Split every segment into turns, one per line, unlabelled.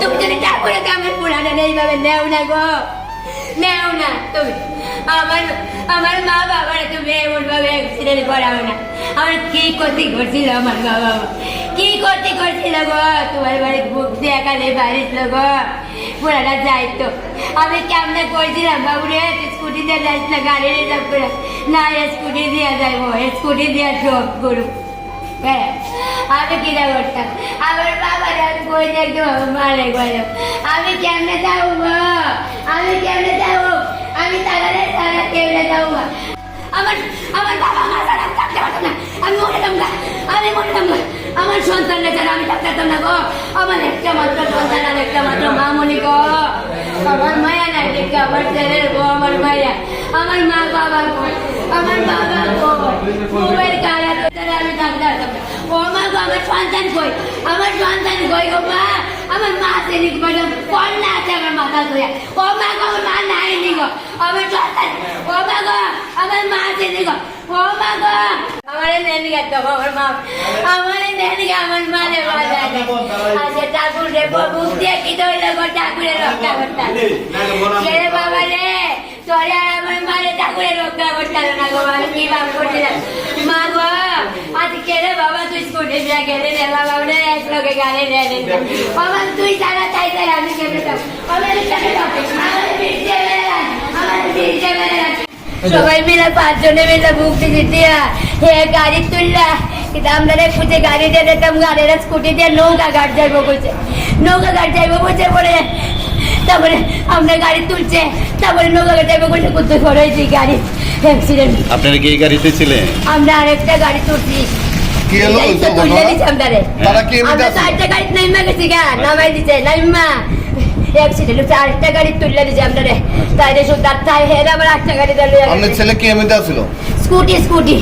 তুমি যদি নেও না গো। নেও না তুমি। আমার আমার মা তুমি অ্যাক্সিডেন্ট করাও না। আমার কি ক্ষতি করছিল আমার মা বাবা? কি ক্ষতি করছিল গো? তোমার বুক গো। আমি কেমনে করছিলাম বাবু রে স্কুটি দিয়ে না গাড়ি রিজার্ভ করে? না স্কুটি দিয়ে যাইবো। স্কুটি দিয়ে সব করুক হ্যাঁ আমি কিনা করতাম বই একদম মারে গেল আমি কেমনে গো? আমি কেমনে যাব? আমি তারারে তারা কেমনে গো? আমার আমার বাবা আমার সাথে থাকতে পারতো না। আমি মরে যাব আমি মরে যাব আমার সন্তান ছাড়া আমি থাকতে পারতাম না গো। আমার একটা মাত্র সন্তান আর একটা মাত্র মামনি গো। আমার মায়া নাই দেখে আমার ছেলের গো, আমার মায়া। আমার মা বাবা গো। আমার বাবা গো। মোবাইল কারা আমি থাকতে পারতাম না। ও মা গো, আমার সন্তান কই? আমার সন্তান কই গো মা আমার মা আছে নি ম্যাডাম কন্যা আছে আমার মাথা ধরে ও মা গো আমার মা নাই নি গো আমার সন্তান ও মা গো আমার মা আছে নি গো ও মা গো আমার নেন গেছে আমার মা আমার নেন গে আমার মা রে বাবা আচ্ছা ঠাকুর রে বুক দিয়ে কি ধরলে গো ঠাকুরের রক্ষা করতে ঠাকুরের রক্ষা করতে না গো আমি কি ভাব করছিলাম মা গো আজ কে রে বাবা তুই স্কুটি দিয়ে গেলে রে বাবা ওরে এক লোকে গাড়ি রে রে বাবা তুই ছাড়া চাই চাই আমি কেমনে যাব আমার কেমনে যাব আমার বিরতে বেড়ে আমার বিরতে বেড়ে সবাই মিলে পাঁচজনে মিলে বুক দিয়া হে গাড়ি তুললা কিন্তু আমরা রে খুঁজে গাড়ি দিয়ে দিতাম গাড়ির স্কুটি দিয়ে নৌকা ঘাট যাইবো বলছে নৌকা ঘাট যাইবো বলছে পরে তারপরে আমরা গাড়ি তুলছে তারপরে নৌকা ঘাট যাইবো বলছে করতে করেছি গাড়ি অ্যাক্সিডেন্ট।
আপনারা কি এই গাড়িতে ছিলেন?
আমরা আরেকটা গাড়ি তুলছি।
কি হলো?
দিছি আমরা
তারা কি
আমরা চারটা গাড়ি নাইমা গেছি গা নামাই দিছে নাইমা। অ্যাক্সিডেন্ট হচ্ছে আরেকটা গাড়ি তুলে দিছে আমরা রে তাই রে শুধু তাই হের আবার একটা গাড়ি দিলে
আপনার ছেলে কি এমনিতে ছিল
স্কুটি স্কুটি।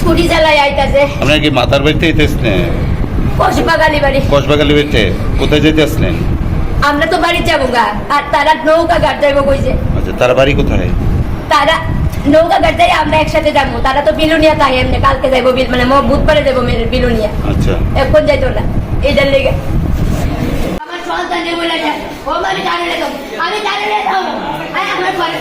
স্কুটি চালাই আইতাছে।
আপনারা কি মাথার বাড়িতে
বাড়ি।
কসবাগালি বাড়িতে? কোথায় যেতে
আমরা তো বাড়ি যাব গা আর তারা নৌকা গাড়ি যাইবো কইছে।
আচ্ছা তার বাড়ি কোথায়?
তারা নৌকা যাই আমরা একসাথে যাব। তারা তো বিলুনিয়া তাই এমনি কালকে যাইবো বিল- মানে বুধবারে যাব বিলুনিয়া।
আচ্ছা।
এখন যাইতো না। এইটার লেগে। আমার সন্তান আমি জানি জানি